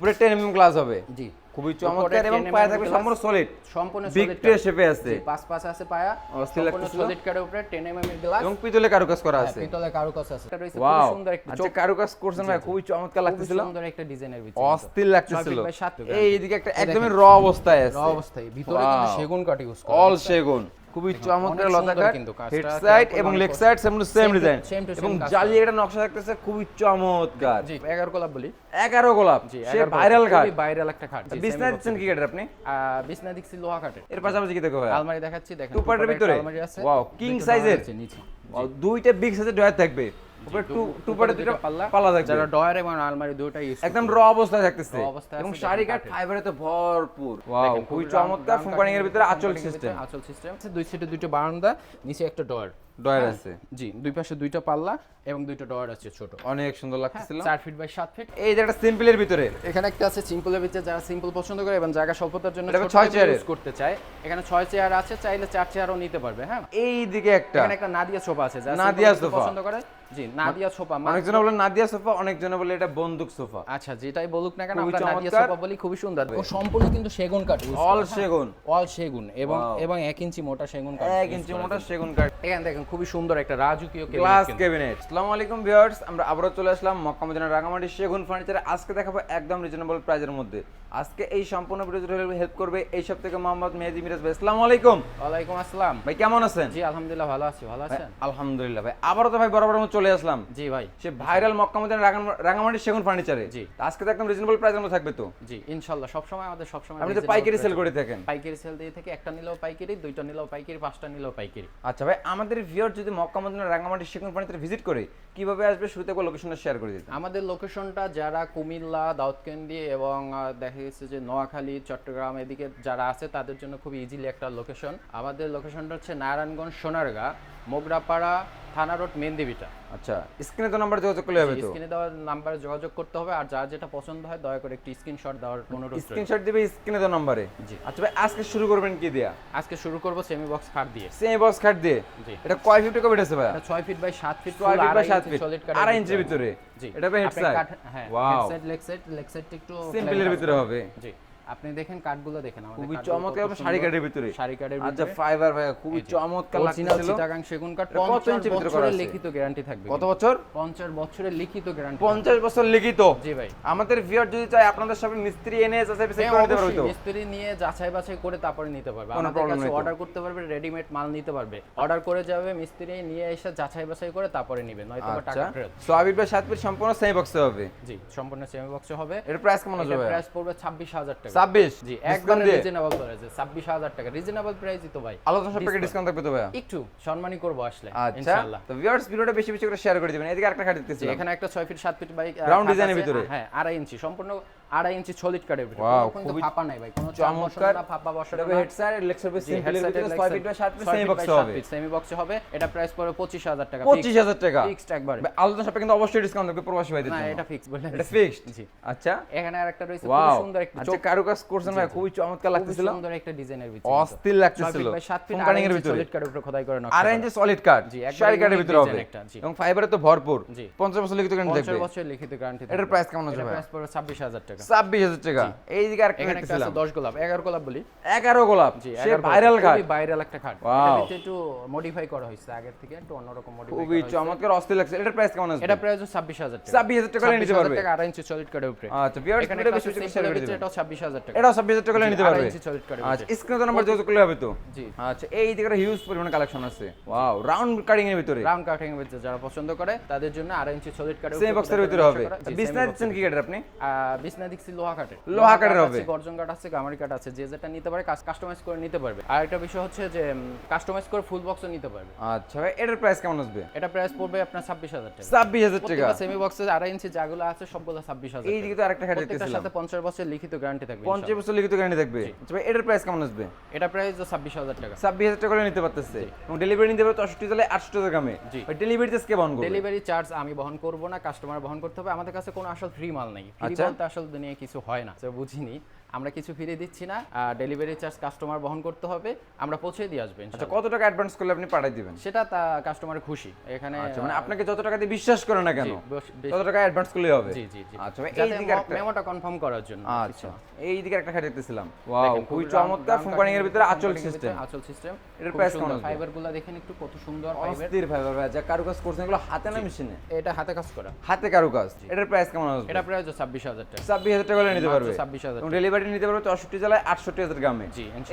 উপরে 10 mm glass হবে। জি। খুবই চমৎকার এবং 10 পায়ে mm থাকবে সম্পূর্ণ সলিড সম্পূর্ণ ভিক্টোরিয়া শেপে আছে। জি, পাঁচ পাঁচ আছে পায়া। সম্পূর্ণ। সলিড কার্ডের উপরে 10 mm এর গ্লাস এবং পিতলে কারুকাজ করা আছে। পিতলে কারুকাজ আছে। এটা রয়েছে খুব সুন্দর একটা আচ্ছা কারুকাজ করছেন ভাই খুবই চমৎকার লাগতেছিল। সুন্দর একটা ডিজাইনের ভিতরে অস্থির লাগতেছিল। এই এদিকে একটা একদমই র অবস্থায় আছে। র অবস্থায়। ভিতরে কিন্তু সেগুন কাঠ ইউজ করা অল সেগুন। খুবই চমৎকার লতাকার হেড সাইড এবং leg side same to same design এবং জালি এটা নকশা থাকতেছে খুবই চমৎকার। জি 11 গোলাপ বলি। 11 গোলাপ জি সে ভাইরাল খুবই ভাইরাল একটা কাট বিসনা বিছনা দিচ্ছেন কি কাটের আপনি? বিসনা বিছনা দিচ্ছি লোহা কাটের এর পাশাপাশি কি দেখো ভাই আলমারি দেখাচ্ছি দেখেন টু পার্টের ভিতরে? আলমারি আছে। সাইজের নিচে। দুইটা বিগ সাইজের ডয়ার থাকবে। টু টু পার্টে দুটো পাল্লা। পাল্লা থাকবে। যারা ডয়ার এবং আলমারি দুটোই একদম র অবস্থায় থাকতেছে। এবং শাড়ি দেখেন ফাইবারে তো ভরপুর। ওয়াও খুবই চমৎকার ফুমকানিং এর ভিতরে আঁচল সিস্টেম আচল সিস্টেম দুই সাইডে দুইটা বারান্দা নিচে একটা ডয়ার। ডয়ার আছে। জি দুই পাশে দুইটা পাল্লা এবং দুইটা ডয়ার আছে ছোট। অনেক সুন্দর লাগতেছিল। চার ফিট বাই ফিট এই যে একটা সিম্পলের ভিতরে। এখানে একটা আছে সিম্পলের ভিতরে যারা সিম্পল পছন্দ করে এবং জায়গা স্বল্পতার জন্য ছোট table করতে চায়। এখানে ছয় চেয়ার আছে চাইলে চার চেয়ারও নিতে পারবে হ্যাঁ? এই দিকে একটা। এখানে একটা নাদিয়া সোফা আছে যারা নাদিয়া সোফা। পছন্দ করে। জি নাদিয়া সোফা অনেকজনে বলে নাদিয়া সোফা অনেকজনে বলে এটা বন্দুক সোফা। আচ্ছা যেটাই বলুক না কেন আমরা নাদিয়া সোফা বলি খুবই সুন্দর। ও সম্পূর্ণ কিন্তু সেগুন কাঠ অল। সেগুন। অল সেগুন এবং এবং এক ইঞ্চি মোটা সেগুন কাঠ এক use ইঞ্চি মোটা সেগুন কাঠ। এখানে দেখেন খুবই সুন্দর একটা রাজকীয় গ্লাস ক্যাবিনেট আসসালামু আলাইকুম ভিউয়ার্স আমরা আবারও চলে আসলাম মক্কা মদিনা রাঙামাটি সেগুন ফার্নিচারে আজকে দেখাবো একদম রিজনেবল প্রাইজের মধ্যে। আজকে এই সম্পূর্ণ হেল্প করবে এই সব থেকে মোহাম্মদ মেহেদি মিরাজ ভাই। আসসালামু আলাইকুম। ওয়ালাইকুম আসসালাম। ভাই কেমন আছেন? জি আলহামদুলিল্লাহ ভালো আছি। ভালো আছেন? আলহামদুলিল্লাহ ভাই। আবারও তো ভাই বরাবর চলে আসলাম। জি ভাই। সে ভাইরাল মক্কা মদিনা রাঙা- রাঙামাটি সেগুন ফার্নিচারে জি। আজকে তো একদম রিজনেবল প্রাইজের মধ্যে থাকবে তো? জি ইনশাল্লাহ। সবসময় আমাদের সবসময় আপনি তো পাইকারি সেল করে থাকেন। পাইকারি সেল দিয়ে থেকে একটা নিলেও পাইকারি দুইটা নিলেও পাইকারি পাঁচটা নিলেও পাইকারি। আচ্ছা ভাই আমাদের ভিউয়ার যদি মক্কা মদিনা রাঙামাটি সেগুন ফার্নিচারে ভিজিট করে কীভাবে আসবে শুরুতে একবার লোকেশনটা শেয়ার করে দিতে? আমাদের লোকেশনটা যারা কুমিল্লা দাউদকান্দি এবং দেখা গেছে যে নোয়াখালী চট্টগ্রাম এদিকে যারা আছে তাদের জন্য খুব ইজিলি একটা লোকেশন আমাদের লোকেশনটা হচ্ছে নারায়ণগঞ্জ সোনারগাঁ মোগরাপাড়া থানা রোড মেন্দিবিটা আচ্ছা স্ক্রিনে তো নাম্বার যোগাযোগ করলে হবে তো। স্ক্রিনে দেওয়ার নাম্বারে যোগাযোগ করতে হবে আর যার যেটা পছন্দ হয় দয়া করে একটি স্ক্রিনশট দেওয়ার অনুরোধ। স্ক্রিনশট দিবে স্ক্রিনে তো নাম্বারে জি। আচ্ছা ভাই আজকে শুরু করবেন কি দিয়া? আজকে শুরু করব সেমি বক্স খাট দিয়ে। সেম বক্স কাট দিয়ে? জি। এটা কয় ফিট কবে আছে ভাই এটা ছয় ফিট বাই সাত ফিট ছয় ফিট বাই সাত ফিট সলিড আড়াই ইঞ্চির ভিতরে? জি। এটা ভাই হেড সাইড হ্যাঁ head side leg side leg সাইডটা একটু সিম্পলের ভিতরে হবে। জি। আপনি দেখেন কাঠগুলো দেখেন আমাদের খুবই চমৎকার শাড়ি। কাঠের ভিতরে। শাড়ি কাঠের আচ্ছা ফাইবার ভাই খুবই চমৎকার অরিজিনাল লাগছিল চিটাগাং সেগুন কাঠ 50 ইঞ্চির ভিতরে করা আছে? লিখিত গ্যারান্টি থাকবে। কত বছর? 50 বছরের লিখিত গ্যারান্টি 50 বছর লিখিত? জি ভাই। আমাদের ভিউয়ার যদি চায় আপনাদের সাথে মিস্ত্রি এনে যাচাই বাছাই হ্যাঁ, করে দিতে পারবে তো মিস্ত্রি নিয়ে যাচাই বাছাই করে তারপরে নিতে পারবে। আমাদের কাছে অর্ডার করতে পারবে রেডিমেড মাল নিতে পারবে। অর্ডার করে যাবে মিস্ত্রি নিয়ে এসে যাচাই বাছাই করে তারপরে নিবে নয়তো আচ্ছা টাকা ফেরত। সো আবির ভাই সাত সম্পূর্ণ সেম বক্সে হবে? জি সম্পূর্ণ সেমি বক্সে হবে। এর প্রাইস কেমন আসবে প্রাইস পড়বে 26000 টাকা। 26 জি একদম? রিজনেবল প্রাইসে 26000 টাকা। রিজনেবল প্রাইসই তো ভাই। আলোচনা সাপেক্ষে ডিসকাউন্ট থাকবে তো ভাই একটু সম্মানই করব আসলে আচ্ছা ইনশাআল্লাহ। তো ভিউয়ার্স ভিডিওটা বেশি বেশি করে শেয়ার করে দিবেন। এদিকে আরেকটা খাট দেখতেছি এখানে একটা 6 ফিট 7 ফিট বাইক রাউন্ড ডিজাইনের ভিতরে? হ্যাঁ আড়াই ইঞ্চি সম্পূর্ণ আড়াই ইঞ্চি সলিড ভিতরে কোনো ফাঁপা নাই ভাই কোনো চমৎকার। ফাঁপা বসানো লেগ ভিতরে এর 6 ফিট বাই 7 ফিট সেম বক্সে হবে। সেমি বক্সে হবে। এটা প্রাইস পড়বে 25000 টাকা। 25000 টাকা। ফিক্সড একবারে। ভাই, আলোচনা সাপেক্ষে কিন্তু অবশ্যই ডিসকাউন্ট থাকবে প্রবাসী ভাইদের না এটা ফিক্স এটা ফিক্সড জি। আচ্ছা। এখানে আরেকটা রয়েছে খুব সুন্দর একটা আচ্ছা কারুকাজ করছেন ভাই খুবই চমৎকার লাগতেছিল। সুন্দর একটা ডিজাইনের ভিতরে। অস্থির লাগতেছিল। 7 ফিট ভিতরে। সলিড উপরে খোদাই করে নকশা আর করা। ইঞ্চি সলিড কাট জি, একবারে শাড়ি ভিতরে হবে। এবং ফাইবারে তো ভরপুর। জি। 50 বছর লিখিত গ্যারান্টি 50 থাকবে। বছরের লিখিত গ্যারান্টি এটার প্রাইস কেমন আছে ভাই প্রাইস পড়বে 26000 টাকা 26000 টাকা। এই দিকে এখানে একটা আছে 10 গোলাপ 11 গোলাপ বলি। 11 গোলাপ। জি ভাইরাল ঘাট। ভাইরাল একটা খাট Wow. এটা ভিতরে একটু মডিফাই করা হয়েছে আগের থেকে একটু অন্যরকম মডিফাই খুবই চমৎকার অস্থির লাগছে। এটার প্রাইস কেমন আছে? এটা প্রাইস 26000 টাকা। 26000 টাকা নিতে পারবে। টাকা আড়াই ইঞ্চি সলিড কাঠের উপরে। আচ্ছা ভিউয়ার্স এখানে ভিডিও একটা বেশি বেশি simple শেয়ার এর করে ভিতরে দিবেন এটাও 26000 টাকা। এটাও 26000 টাকা নিতে পারবে। ইঞ্চি solid আচ্ছা স্ক্রিনে নাম্বার যোগাযোগ করলে হবে তো? জি। আচ্ছা এই দিকে একটা হিউজ পরিমাণে কালেকশন আছে। ওয়াও রাউন্ড কাটিং এর ভিতরে। রাউন্ড কাটিং এর ভিতরে যারা পছন্দ করে তাদের জন্য আড়াই ইঞ্চি সলিড সেম বক্সের ভিতরে হবে। বিজনেস দিচ্ছেন কি আপনি? বিছনা দেখছি লোহা কাঠের লোহা কাঠের হবে। গর্জন কাঠ আছে গামারি কাঠ আছে যে যেটা নিতে পারে কাস্টমাইজ করে নিতে পারবে। আর একটা বিষয় হচ্ছে যে কাস্টমাইজ করে ফুল বক্সও নিতে পারবে। আচ্ছা ভাই এটার প্রাইস কেমন আসবে? এটা প্রাইস পড়বে আপনার 26000 টাকা। 26000 টাকা। সেমি বক্সে আড়াই ইঞ্চি যেগুলো আছে সবগুলো 26000 এই দিকে তো আরেকটা দেখতেছিলাম। সাথে 50 বছর লিখিত গ্যারান্টি থাকবে 50 বছর লিখিত গ্যারান্টি থাকবে। আচ্ছা ভাই এটার প্রাইস কেমন আসবে? এটা প্রাইস 26000 টাকা। 26000 টাকা করে নিতে পারতেছে। এবং ডেলিভারি নিতে পারবে 64 জেলায় 800 টাকা ডেলিভারি চার্জ কে বহন করবে? ডেলিভারি চার্জ আমি বহন করব না কাস্টমার বহন করতে হবে। আমাদের কাছে কোনো আসল ফ্রি মাল নাই। ফ্রি আচ্ছা। বলতে আসল দুনিয়ায় কিছু হয় না। তো বুঝিনি। আমরা কিছু ফিরে দিচ্ছি না ডেলিভারি চার্জ কাস্টমার বহন করতে হবে আমরা পৌঁছে দিয়ে আসবেন আচ্ছা কত টাকা অ্যাডভান্স করলে আপনি পাঠিয়ে দিবেন? সেটা তা কাস্টমার খুশি। এখানে আচ্ছা মানে আপনাকে যত টাকা দিয়ে বিশ্বাস করে না কেন তত টাকা অ্যাডভান্স করলেই হবে। জি জি আচ্ছা এই দিকে একটা মেমোটা কনফার্ম করার জন্য আচ্ছা এই দিকে একটা খাট দেখতেছিলাম। ওয়াও খুবই চমৎকার রাউন্ড ফোম এর ভিতরে আঁচল সিস্টেম আঁচল সিস্টেম এটার price কেমন আসবে? ফাইবারগুলো দেখেন একটু কত সুন্দর ফাইবার অস্থির ফাইবার ভাই যা কারুকাজ করছেন এগুলো হাতে না মেশিনে? এটা হাতে কাজ করা। হাতে কারুকাজ এটার প্রাইস কেমন আসবে এটা ছাব্বিশ হাজার টাকা। ছাব্বিশ হাজার টাকা হলে নিতে পারবে। 26,000 এবং ডেলিভারি নিতে পারবে চৌষট্টি জেলায় আটষট্টি হাজার গ্রামে।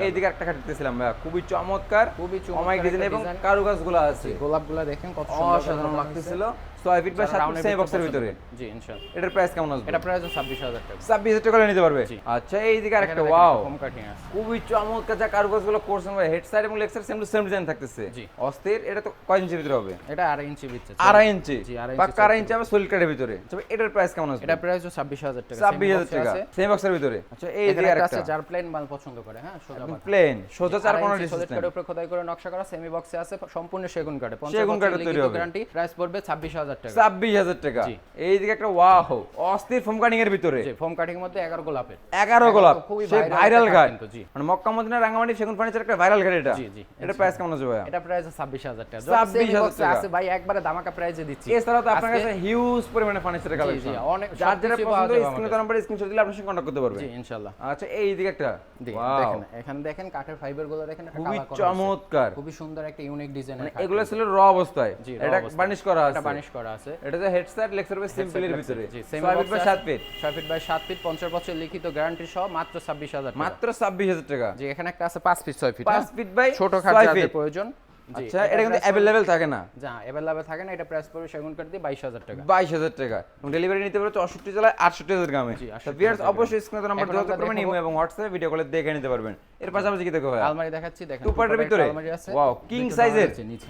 এই দিকে একটা খাট দেখতেছিলাম ভাইয়া খুবই চমৎকার। খুবই চমৎকার ডিজাইন একটা এবং। কারুকাজগুলো আছে। গোলাপগুলো দেখেন কত অসাধারণ লাগতেছিল। ছয় ফিট বা সাত ফিট সেমি বক্সের ভিতরে? জি ইনশাআল্লাহ। এটার প্রাইস কেমন আসবে? এটা ছাব্বিশ হাজার টাকা। ছাব্বিশ হাজার টাকা নিতে পারবে? আচ্ছা এই দিকে আরেকটা ওয়াও কম কাটিং আছে। খুবই চমৎকার যা কারুকাজগুলো করছেন ভাই হেড সাইড এবং leg side same to same design থাকতেছে। জি। অস্থির এটা তো কয় ইঞ্চির ভিতরে হবে? এটা আড়াই ইঞ্চি বিচ্ছে আড়াই ইঞ্চি জি, আড়াই বা ইঞ্চি আড়াই ইঞ্চি হবে? সলিড কাঠের ভিতরে। তবে এটার প্রাইস কেমন আসবে? এটা ছাব্বিশ হাজার টাকা। ছাব্বিশ Same হাজার box এ টাকা। আছে। সেমি বক্সের ভিতরে। আচ্ছা এই দিকে আরেকটা। আছে যার প্লেন মাল পছন্দ করে হ্যাঁ? সোজা প্লেন সোজা চার কোণা ইঞ্চি solid সিস্টেম কাঠের খোদাই করে নকশা করা? সেমি বক্সে আছে সম্পূর্ণ সেগুন কাঠে সেগুন কাঠের তৈরি হবে। গ্যারান্টি প্রাইস পড়বে ছাব্বিশ হাজার টাকা। ছাব্বিশ হাজার টাকা। জি। এই দিকে একটা ওয়াও অস্থির ফোম কাটিং এর ভিতরে। ফোম কাটিং মধ্যে এগারো গোলাপের। এগারো গোলাপ। খুবই ভাইরাল ঘাট জি। মানে মক্কা মদিনা রাঙ্গামাটি সেগুন ফার্নিচার একটা ভাইরাল ঘাট এটা। জি, জি, এটা প্রাইস কেমন আছে ভাইয়া? এটা প্রাইস ছাব্বিশ হাজার টাকা। 26,000 বক্সে টাকা। আছে ভাই একবারে দামাকা প্রাইসে দিচ্ছি। এছাড়াও তো আপনার কাছে হিউজ পরিমাণে ফার্নিচারের কালেকশন অনেক- যার যেটা পছন্দ স্ক্রিনে আমাদের। নাম্বার স্ক্রিনশট দিলে আপনার সঙ্গে কন্টাক্ট করতে পারবে জি ইনশাল্লাহ। আচ্ছা এই দিকে একটা। দেখেন এখানে দেখেন কাঠের ফাইবারগুলো দেখেন খুবই চমৎকার। খুবই সুন্দর একটা ইউনিক ডিজাইন মানে এগুলো ছিল র অবস্থায়। এটা। বার্নিশ করা এটা আছে। বানিশ করা আছে এটা যে হেডসেট লেক্সার বেস সিম্পলের ভিতরে জি 6 ফিট বা 7 ফিট ছয় ফিট বাই সাত ফিট পঞ্চাশ বছর লিখিত গ্যারান্টি সহ মাত্র ছাব্বিশ হাজার টাকা মাত্র 26000 টাকা জি এখানে একটা আছে পাঁচ ফিট ছয় ফিট 5 ফিট বাই ছোট খাট 6 যাদের ফিট প্রয়োজন জি, আচ্ছা এটা কিন্তু price अवेलेबल থাকে না পড়বে- যা অ্যাভেলেবল থাকে না এটা প্রাইস পড়বে সেগুন কাঠ দিয়ে বাইশ হাজার টাকা বাইশ হাজার টাকা এবং ডেলিভারি নিতে পারবে চৌষট্টি জেলায় আটষট্টি হাজার গ্রামে জি, তো 68,000 ভিউয়ার্স গ্রামে। অবশ্যই স্ক্রিনে নাম্বার এখন যোগাযোগ আমরা করবেন দেখাবো- ইমো এবং হোয়াটসঅ্যাপে ভিডিও কলে দেখে নিতে পারবেন এর পাশাপাশি কি দেখো ভাই আলমারি দেখাচ্ছি দেখেন Two part এর দুটো ভিতরে? আলমারি আছে Wow, king দুটো size এর? drawer আছে নিচে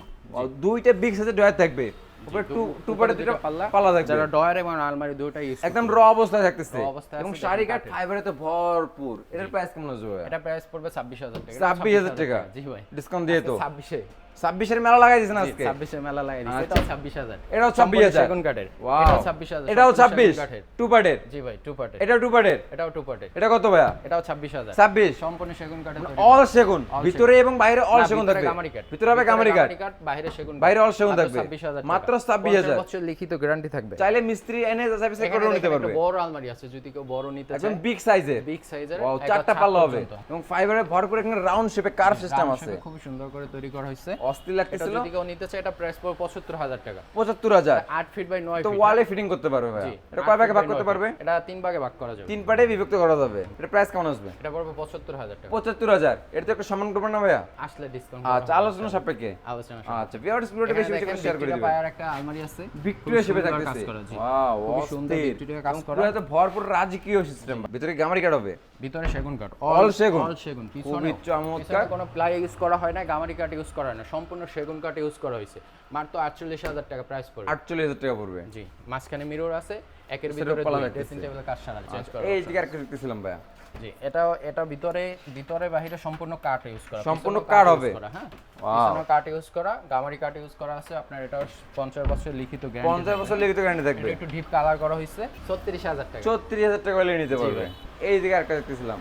দুইটা বিগ সাইজের ডয়ার থাকবে উপরে টু টু পার্টে দুটো পাল্লা। থাকবে। যারা ডয়ার এবং আলমারি দুটোই একদম র অবস্থায় থাকতেছে। এবং শাড়ি কাঠ ফাইবারে তো ভরপুর। এটার প্রাইস কেমন আসবে এটা প্রাইস পড়বে ছাব্বিশ হাজার টাকা। ছাব্বিশ হাজার টাকা। জি ভাই। ডিসকাউন্ট দিয়ে তো। ছাব্বিশে। ছাব্বিশের মেলা লাগাই দিয়েছেন আজকে? ছাব্বিশে মেলা লাগাই দিচ্ছে আচ্ছা। এটাও ছাব্বিশ হাজার। এটাও ছাব্বিশ হাজার? সেগুন কাঠের এটাও ছাব্বিশ হাজার এটাও ছাব্বিশ? কাঠের টু পার্টের জি ভাই টু পার্টের এটাও টু পার্টের এটাও টু পার্টের এটা কত ভাইয়া? এটাও ছাব্বিশ হাজার। ছাব্বিশ? সম্পূর্ণ সেগুন কাঠের অল সেগুন। ভিতরে এবং বাইরে অল সেগুন থাকবে। গামারি কাঠ। ভিতরে হবে গামারি কাঠ বাইরে সেগুন বাইরে all সেগুন থাকবে। 26,000 টাকা। মাত্র 26,000 পঞ্চাশ বছর লিখিত গ্যারান্টি থাকবে। চাইলে মিস্ত্রি এনে এখানে করে নিতে পারবে। বড় আলমারি আছে যদি কেউ বড় নিতে একদম বিগ সাইজের বিগ সাইজের ওয়াও চারটা পাল্লা হবে। এবং ফাইবারে ভর করে এখানে রাউন্ড শেপে কার্ভ সিস্টেম আছে। খুব সুন্দর করে তৈরি করা হয়েছে। অস্থির লাগতেছিল। যদি কেউ নিতে চায় এটা প্রাইস পড়বে পঁচাত্তর হাজার টাকা। পঁচাত্তর হাজার? আট ফিট বাই নয় তো ওয়ালে ফিটিং করতে পারবে ভাই এটা কয় ভাগে ভাগ করতে পারবে? এটা তিন ভাগে ভাগ করা যাবে। তিন পার্টে বিভক্ত করা যাবে। এটা প্রাইস কেমন আসবে? এটা পড়বে পঁচাত্তর হাজার টাকা। পঁচাত্তর হাজার। এটা তো একটা সম্মান করবেন না ভাইয়া? আসলে ডিসকাউন্ট আচ্ছা আলোচনা সাপেক্ষে? আলোচনা আচ্ছা ভিউয়ার্স বেশি বেশি করে শেয়ার করে দিবেন। পায়ার একটা আলমারি আছে। ভিক্টোরিয়া থাকতেছে। ওয়াও সুন্দর ভিক্টোরিয়া কাজ করা। এত ভরপুর রাজকীয় সিস্টেম ভিতরে গামারি কাট হবে। ভিতরে সেগুন কাঠ All সেগুন? অল সেগুন। পিছনে চমৎকার। কোনো প্লাই ইউজ করা হয় না গামারি কাঠ ইউজ করা হয় না। সম্পূর্ণ সেগুন কাঠ ইউজ করা হয়েছে। মাত্র আটচল্লিশ হাজার টাকা প্রাইস পড়বে। আটচল্লিশ হাজার টাকা পড়বে। জি মাঝখানে মিরর আছে একের ভিতরে ড্রেসিং টেবিলের কাজ সারা চেঞ্জ করা এই দিকে আরেকটা দেখতেছিলাম ভাইয়া। জি এটা এটা ভিতরে ভিতরে বাহিরে সম্পূর্ণ কাঠ ইউজ করা। সম্পূর্ণ কাঠ হবে? হ্যাঁ. কাঠ ইউজ করা গামারি কাঠ ইউজ করা আছে আপনার এটা পঞ্চাশ বছর লিখিত গ্যারান্টি বছর লিখিত গ্যারান্টি থাকবে। একটু ডিপ কালার করা হয়েছে ছত্রিশ হাজার টাকা। চৌত্রিশ হাজার টাকা হলে নিতে পারবে। এই দিকে আরেকটা দেখতেছিলাম।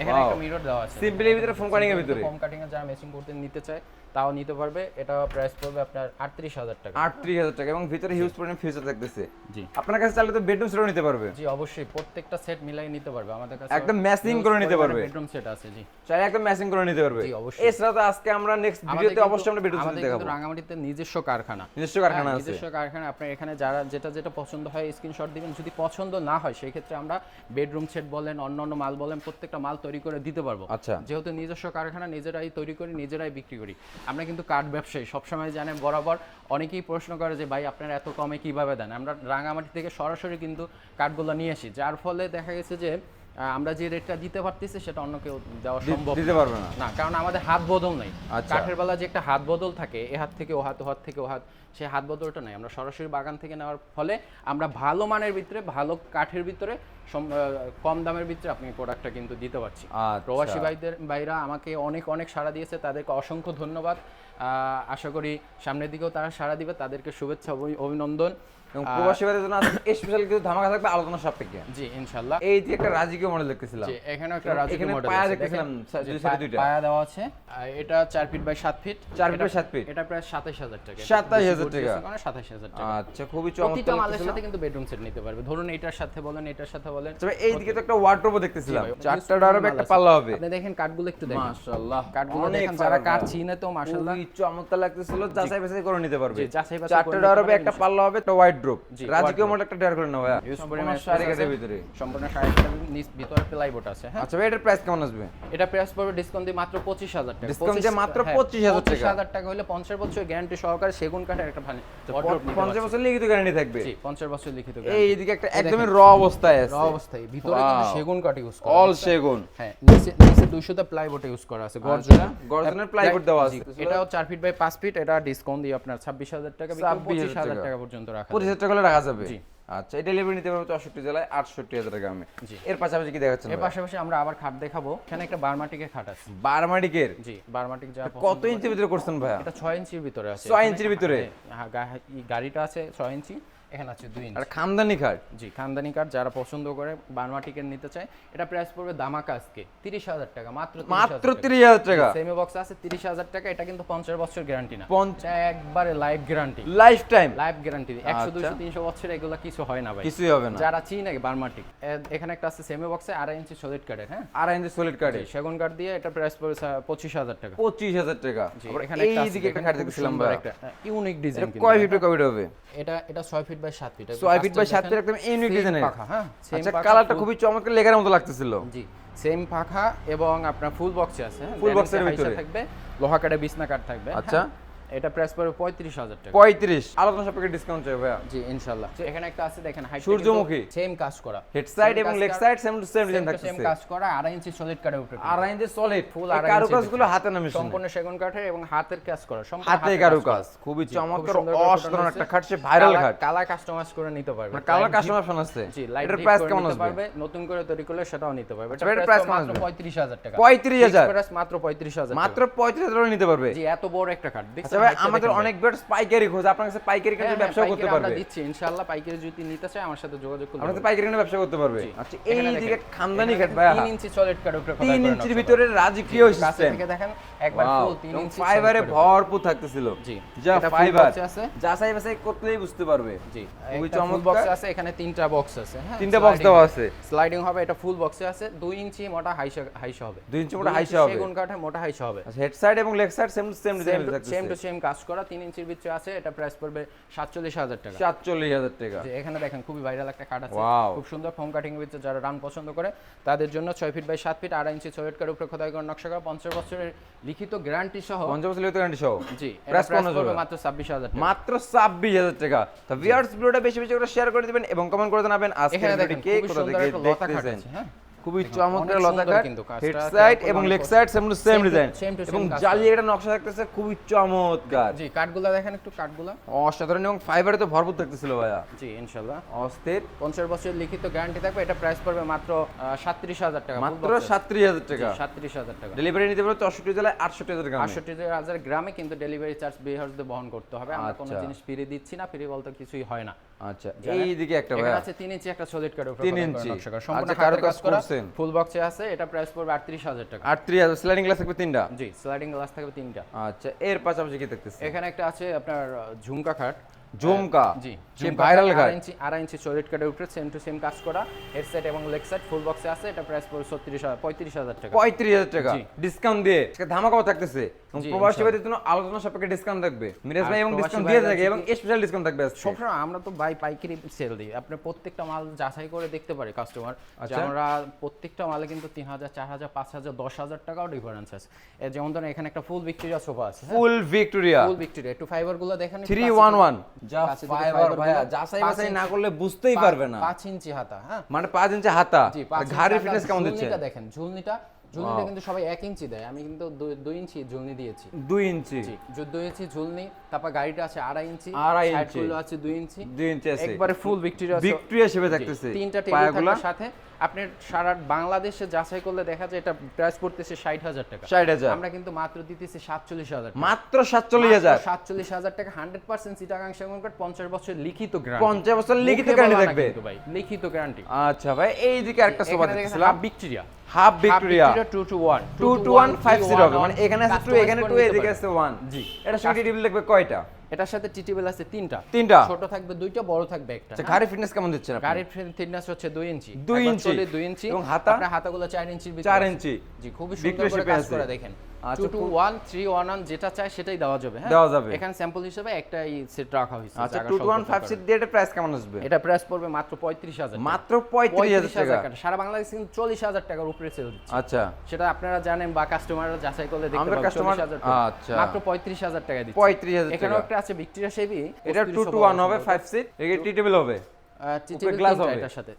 এখানে একটা মিরর দেওয়া আছে। সিম্পলের ভিতরে ফোম কাটিং এর ভিতরে। কাটিং এ যারা মেশিং করতে নিতে চায় তাও নিতে পারবে। এটা প্রাইস পড়বে আপনার আটত্রিশ হাজার টাকা। আটত্রিশ হাজার টাকা এবং ভিতরে হিউজ পরিমাণ ফিচার থাকতেছে জি। আপনার কাছে চাইলে তো বেডরুম সেটও নিতে পারবে। জি অবশ্যই। প্রত্যেকটা সেট মিলাই নিতে পারবে। আমাদের কাছে একদম matching করে নিতে পারবে। বেডরুম সেট আছে জি। চাইলে একদম ম্যাচিং করে নিতে পারবে। জি, অবশ্যই। এছাড়া তো আজকে আমরা নেক্সট ভিডিওতে অবশ্যই আমরা বেডরুম সেট দেখাবো কিন্তু রাঙামাটিতে নিজস্ব কারখানা। নিজস্ব কারখানা হ্যাঁ, আছে। নিজস্ব কারখানা। আপনার এখানে যারা যেটা যেটা পছন্দ হয় স্ক্রিনশট দিবেন। যদি পছন্দ না হয় সেই ক্ষেত্রে আমরা বেডরুম সেট বলেন অন্য অন্য মাল বলেন প্রত্যেকটা মাল তৈরি করে দিতে পারব। আচ্ছা। যেহেতু নিজস্ব কারখানা নিজেরাই তৈরি করি নিজেরাই বিক্রি করি। আমরা কিন্তু কাঠ ব্যবসায়ী, সবসময় জানেন বরাবর অনেকেই প্রশ্ন করে যে, ভাই, আপনারা এত কমে কীভাবে দেন? আমরা রাঙামাটি থেকে সরাসরি কিন্তু কাঠগুলো নিয়ে আসি। যার ফলে দেখা গেছে যে আমরা যে রেটটা দিতে পারতেছি সেটা অন্য কেউ দেওয়া সম্ভব দিতে পারবে না। না কারণ আমাদের হাত বদল নেই। আচ্ছা। কাঠের বেলা যে একটা হাত বদল থাকে এ হাত থেকে ও হাত ও হাত থেকে ও হাত সেই হাত বদলটা নাই। আমরা সরাসরি বাগান থেকে নেওয়ার ফলে আমরা ভালো মানের ভিতরে ভালো কাঠের ভিতরে কম দামের ভিতরে আপনি প্রোডাক্টটা কিন্তু দিতে পারছি। আচ্ছা। প্রবাসী ভাইদের ভাইরা আমাকে অনেক অনেক সাড়া দিয়েছে। তাদেরকে অসংখ্য ধন্যবাদ। আহ, আশা করি সামনের দিকেও তারা সাড়া দিবে। তাদেরকে শুভেচ্ছা অভিনন্দন। এবং প্রবাসী ভাইদের জন্য স্পেশাল কিছু ধামাকা থাকবে আলোচনা সাপেক্ষে। জি ইনশাল্লাহ। এই যে একটা রাজকীয় মডেল দেখতেছিলাম। জি এখানেও একটা রাজকীয় মডেল পায়া দেখতেছিলাম, দুই সাইডে দুইটা। পায়া দেওয়া আছে। এটা চার ফিট বাই সাত ফিট চার ফিট বাই সাত ফিট। এটা প্রায় সাতাশ হাজার টাকা। 27,000 টাকা। সাতাশ হাজার টাকা। আচ্ছা খুবই চমৎকার প্রতিটা মালের সাথে কিন্তু বেডরুম সেট নিতে পারবে। ধরুন এটার সাথে বলেন এটার সাথে বলেন। তবে এই দিকে তো একটা ওয়ার্ড্রোবও দেখতেছিলাম। চারটা ডারবে একটা পাল্লা হবে। আপনি দেখেন কাঠগুলো একটু দেখেন। মাশাআল্লাহ। কাঠগুলো দেখেন যারা কাঠ চিনে তো মাশাআল্লাহ। খুবই চমৎকার লাগতেছিল। যাচাই বাছাই করে নিতে পারবে। জি, যাচাই বাছাই চারটা ডারবে একটা পাল্লা হবে একটা ওয়াইড ড্রপ রাজকীয় মডেল একটা ডেয়ার করে নাও ইউজ সম্পূর্ণ পরিমাণ space ভিতরে। সম্পূর্ণ কাঠের নিচ ভিতরে প্লাইবোর্ড আছে হ্যাঁ আচ্ছা এটার প্রাইস কেমন আসবে এটা প্রাইস পড়বে ডিসকাউন্ট দিয়ে মাত্র পঁচিশ হাজার টাকা Discount দিয়ে মাত্র হ্যাঁ, 25,000 টাকা। হাজার টাকা হলে পঞ্চাশ বছর গ্যারান্টি সহকারে সেগুন কাঠের একটা ভালো wardrobe নিতে পঞ্চাশ পারছেন। বছর লিখিত গ্যারান্টি থাকবে জি পঞ্চাশ বছর লিখিত গ্যারান্টি এই দিকে একটা একদমই র অবস্থায় আছে র অবস্থায় ভিতরে কিন্তু সেগুন কাঠ ইউজ করা অল। সেগুন হ্যাঁ নিচে নিচে দুইশোটা প্লাইবোর্ড ইউজ করা আছে গর্জনের গর্জনের plywood দেওয়া আছে। এটাও চার ফিট বাই পাঁচ ফিট এটা ডিসকাউন্ট দিয়ে আপনার ছাব্বিশ হাজার টাকা বিক্রি, 26,000 পঁচিশ হাজার টাকা। টাকা পর্যন্ত রাখা পঁচিশ যাবে। হাজার টাকা হলে রাখা যাবে জি। আচ্ছা এই ডেলিভারি নিতে পারবে চৌষট্টি জেলায় আটষট্টি হাজার গ্রামে। এর পাশাপাশি কি দেখাচ্ছেন এর পাশাপাশি আমরা আবার খাট দেখাবো। এখানে একটা বারমাটিকের খাট আছে। বার্মাটিকের? জি বারমাটিক যা কত ইঞ্চির ভিতরে করছেন ভাইয়া? এটা ছয় ইঞ্চির ভিতরে আছে। ছয় ইঞ্চির ভিতরে? হ্যাঁ, গাড়িটা আছে ছয় ইঞ্চি। এখানে আছে দুই ইঞ্চি আর খামদানি খাট জি খানদানি কাঠ যারা পছন্দ করে বারমাটিকের নিতে চায় এটা প্রাইস পড়বে দামাকা আজকে তিরিশ হাজার টাকা মাত্র মাত্র তিরিশ হাজার টাকা। সেমি বক্স আছে তিরিশ হাজার টাকা এটা কিন্তু পঞ্চাশ বছর গ্যারান্টি না। পঞ্চ- এটা একবারে life guarantee life time life guarantee একশো আচ্ছা। দুইশো তিনশো বছর এগুলো কিছু হয় না ভাই। কিছুই হবে না। যারা চিনে বারমাটিক এ- এখানে একটা আছে সেমি বক্সে আড়াই ইঞ্চি সলিড কাঠের হ্যাঁ? আড়াই ইঞ্চি সলিড কাটে সেগুন কাঠ দিয়ে এটা প্রাইস পড়বে পঁচিশ হাজার টাকা। পঁচিশ হাজার টাকা। এখানে একটা খাট দেখছিলাম সুন্দর একটা ইউনিক ডিজাইন কয় ফিট কয় ফিট হবে? এটা এটা ছয় ফিট বাই 7 ফিট ছয় ফিট বাই 7 ফিট একদম ইউনিক ডিজাইনের পাখা হ্যাঁ আচ্ছা কালারটা খুবই চমৎকার লেগার মতো লাগতেছিল জি সেম পাখা এবং আপনার ফুল বক্সে আছে ফুল Guarantee হাইসা ভিতরে। থাকবে লোহা কাটা বিছনা কাঠ থাকবে আচ্ছা। এটা প্রাইস পড়বে পঁয়ত্রিশ হাজার টাকা। পঁয়ত্রিশ। আলোচনা সাপেক্ষে ডিসকাউন্ট চাই ভাইয়া। জি ইনশাল্লাহ। তো এখানে একটা আছে দেখেন হাইট সূর্যমুখী। সেম কাজ করা। হেড সাইড এবং leg side same to same design same থাকতেছে। কাজ করা আড়াই ইঞ্চি সলিড কাঠের উপরে আড়াই ইঞ্চি সলিড ফুল ফুল আড়াই কারুকাজগুলো ইঞ্চি হাতে না মেশিন সম্পূর্ণ সেগুন কাঠের এবং হাতের কাজ করা সম্পূর্ণ হাতে কারুকাজ খুবই চমৎকার অসাধারণ একটা। খাট সে ভাইরাল খাট কালার কাস্টমাইজ করে নিতে পারবে। মানে কালার কাস্টমার আছে। জি এটার প্রাইস কেমন আসবে? পারবে নতুন করে তৈরি করলে সেটাও নিতে পারবে। আচ্ছা, এটার price মাত্র আসবে? 35000 টাকা। 35,000 প্রাইস মাত্র 35000 মাত্র পঁয়ত্রিশ হাজার নিতে পারবে। জি এত বড় একটা আচ্ছা ভাই আমাদের অনেক বেড পাইকারি খোঁজ আপনার কাছে পাইকারি হ্যাঁ, ব্যবসা করতে পারবে আমরা দিচ্ছি ইনশাআল্লাহ পাইকারি যদি নিতে চায় আমার সাথে যোগাযোগ আপনার কাছে পাইকারি কিনে ব্যবসা করতে পারবে? আচ্ছা এই দিকে খানদানি এখানে খাট 3 ইঞ্চি সলিড কার্ড উপরে তিন করে ইঞ্চির ভিতরে রাজকীয় সিস্টেম। থেকে দেখেন একবার ফুল 3 ইঞ্চি ফাইবারে ভরপুর থাকতেছিল। জি যা ফাইবার আছে। যাচাই বাছাই করলেই বুঝতে পারবে। জি ফুল চমৎকার। বক্স আছে এখানে তিনটা বক্স আছে হ্যাঁ তিনটা বক্স দেওয়া আছে। স্লাইডিং হবে এটা ফুল বক্সে আছে 2 ইঞ্চি মোটা হাইসা হাইসা হবে। দুই ইঞ্চি মোটা হাইসা হবে। সেগুন কাঠে মোটা হাইসা হবে। আচ্ছা হেড সাইড এবং leg side same same design same to same কাজ করা 3 ইঞ্চির ভিতরে আছে এটা প্রাইস পড়বে 47000 টাকা। সাতচল্লিশ হাজার টাকা। এখানে দেখেন খুবই ভাইরাল একটা কাঠ আছে। খুব সুন্দর ফোম কাটিং ভিতরে যারা রান পছন্দ করে তাদের জন্য 6 ফিট বাই 7 ফিট আড়াই ইঞ্চি ছয় কার উপরে খোদাই করা নকশা করা 50 বছরের লিখিত গ্যারান্টি সহ পঞ্চাশ বছর লিখিত গ্যারান্টি সহ? জি প্রাইস পড়বে মাত্র ছাব্বিশ হাজার মাত্র ছাব্বিশ হাজার টাকা। তো ভিউয়ার্স ভিডিওটা বেশি বেশি করে শেয়ার করে দিবেন এবং কমেন্ট করে জানাবেন আজকে এখানে দেখেন কে কোথা থেকে লতা দেখতেছেন। আছে হ্যাঁ। খুবই চমৎকার অনেক লতা সুন্দর কাট কিন্তু কাজটা, হেড সাইড এবং leg side same to same design এবং জালি। একটা নকশা থাকতেছে খুবই চমৎকার। জি দেখেন একটু অসাধারণ এবং ফাইবারে তো ভরপুর থাকতেছিল ভাইয়া। জি ইনশাআল্লাহ। অস্থির। পঞ্চাশ বছরের লিখিত গ্যারান্টি থাকবে এটা প্রাইস পড়বে মাত্র সাতত্রিশ হাজার টাকা মাত্র সাতত্রিশ হাজার টাকা। সাতত্রিশ হাজার টাকা। ডেলিভারি নিতে পারবে চৌষট্টি জেলায় আটষট্টি হাজার টাকা আটষট্টি হাজার গ্রামে কিন্তু ডেলিভারি চার্জ বিহারদের বহন করতে হবে। আমরা কোনো আচ্ছা। জিনিস ফিরে দিচ্ছি না ফ্রি বলতে কিছুই হয় না। আচ্ছা জানেন? এই একটা ভাইয়া আছে। তিন ইঞ্চি একটা সলিড কার্ড উপরে তিন ইঞ্চি। সম্পূর্ণ আচ্ছা, কাজ করা। ফুল বক্সে আছে এটা প্রাইস পড়বে আটত্রিশ হাজার টাকা। আটত্রিশ হাজার স্লাইডিং গ্লাস থাকবে তিনটা? জি স্লাইডিং গ্লাস থাকবে তিনটা। আচ্ছা এর পাশাপাশি কি দেখতেছি এখানে একটা আছে আপনার ঝুমকা খাট। ঝুমকা। জি। সে ভাইরাল খাট, ঘাট। ইঞ্চি আড়াই ইঞ্চি সলিড কার্ডের উপরে সেম টু সেম কাজ করা। হেডসেট এবং লেগ সেট ফুল বক্সে আছে। এটা প্রাইস পড়বে ছত্রিশ পঁয়ত্রিশ হাজার টাকা। পঁয়ত্রিশ হাজার টাকা। জি। ডিসকাউন্ট দিয়ে। আজকে ধামাকাও থাকতেছে। প্রবাসী ভাইদের জন্য আলোচনা সাপেক্ষে ডিসকাউন্ট থাকবে। মিরাজ ভাই এবং ডিসকাউন্ট দিয়ে থাকে এবং স্পেশাল ডিসকাউন্ট থাকবে সবসময় আমরা তো বাই পাইকারি সেল দিই। আপনি প্রত্যেকটা মাল যাচাই করে দেখতে পারি কাস্টমার। আমরা প্রত্যেকটা মালে কিন্তু তিন হাজার চার হাজার পাঁচ হাজার দশ হাজার টাকাও ডিফারেন্স আছে। এ যেমন ধরেন এখানে একটা ফুল ভিক্টোরিয়া সোফা আছে ফুল ভিক্টোরিয়া ফুল ভিক্টোরিয়া একটু ফাইবারগুলো দেখেন থ্রি ওয়ান ওয়ান যা ফাইবার ভাইয়া। যাচাই বাছাই না করলে বুঝতেই পারবে না। পাঁচ ইঞ্চি হাতা হ্যাঁ? মানে পাঁচ ইঞ্চি হাতা। ঘাড়ের ফিটনেস কেমন দিচ্ছে? ঝুলনিটা দেখেন ঝুলনিটা ঝুলনিটা কিন্তু সবাই এক ইঞ্চি দেয় আমি কিন্তু দুই- ইঞ্চি ঝুলনি দিয়েছি। দুই ইঞ্চি? জি দুই ইঞ্চি ঝুলনি তারপর গাড়িটা আছে আড়াই ইঞ্চি আড়াই ইঞ্চি। আছে দুই ইঞ্চি। দুই ইঞ্চি আছে। একবারে ফুল ভিক্টোরিয়া ভিক্টোরিয়া হিসেবে থাকতেছে তিনটা টেবিল সাথে। আপনি সারা বাংলাদেশে যাচাই করলে দেখা যায় এটা প্রাইস পড়তেছে ষাট হাজার টাকা। ষাট হাজার। আমরা কিন্তু মাত্র দিতেছি সাতচল্লিশ হাজার মাত্র সাতচল্লিশ হাজার। সাতচল্লিশ হাজার টাকা হান্ড্রেড পার্সেন্ট সিটাগাং সেগুন কাঠ পঞ্চাশ বছর লিখিত গ্যারান্টি পঞ্চাশ বছর লিখিত গ্যারান্টি থাকবে ভাই লিখিত গ্যারান্টি আচ্ছা ভাই এইদিকে আরেকটা সোফা দেখছিলাম half Victoria half Victoria two two one two two one five zero হবে। মানে এখানে আছে টু এখানে টু এদিকে আছে ওয়ান জি। এটা সঙ্গে টিভি লিখবে কয়টা? এটার সাথে টিটিবেল আছে তিনটা তিনটা ছোট থাকবে দুইটা বড় থাকবে একটা আচ্ছা? গাড়ি ফিটনেস কেমন দিচ্ছেন আপনি? গাড়ি ফিটনেস হচ্ছে 2 ইঞ্চি 2 ইঞ্চি। চলে দুই ইঞ্চি এবং হাতা? আপনার হাতাগুলো 4 ইঞ্চির ভিতরে চার ইঞ্চি। জি খুবই বিক্রি সুন্দর করে কাজ। করা দেখেন two two one three one one যেটা চাই সেটাই দেওয়া যাবে হ্যাঁ? দেওয়া যাবে। এখানে স্যাম্পল হিসেবে একটা সেট রাখা হয়েছে আচ্ছা two two one five seat দিয়ে এটা প্রাইস কেমন আসবে? এটা প্রাইস পড়বে মাত্র পঁয়ত্রিশ হাজার মাত্র পঁয়ত্রিশ হাজার টাকা। টাকা। সারা বাংলাদেশে কিন্তু চল্লিশ হাজার টাকার উপরে সেল আচ্ছা। সেটা আপনারা জানেন বা কাস্টমাররা যাচাই করলে দেখতে আমাদের পাবেন customer- 40,000 টাকা। আচ্ছা। মাত্র পঁয়ত্রিশ হাজার টাকা দিচ্ছে। পঁয়ত্রিশ হাজার এখানেও একটা আছে ভিক্টোরিয়া এটা টু টু ওয়ান হবে ফাইভ সিট এটা টি টেবিল হবে। গ্লাস হবে। এটার সাথে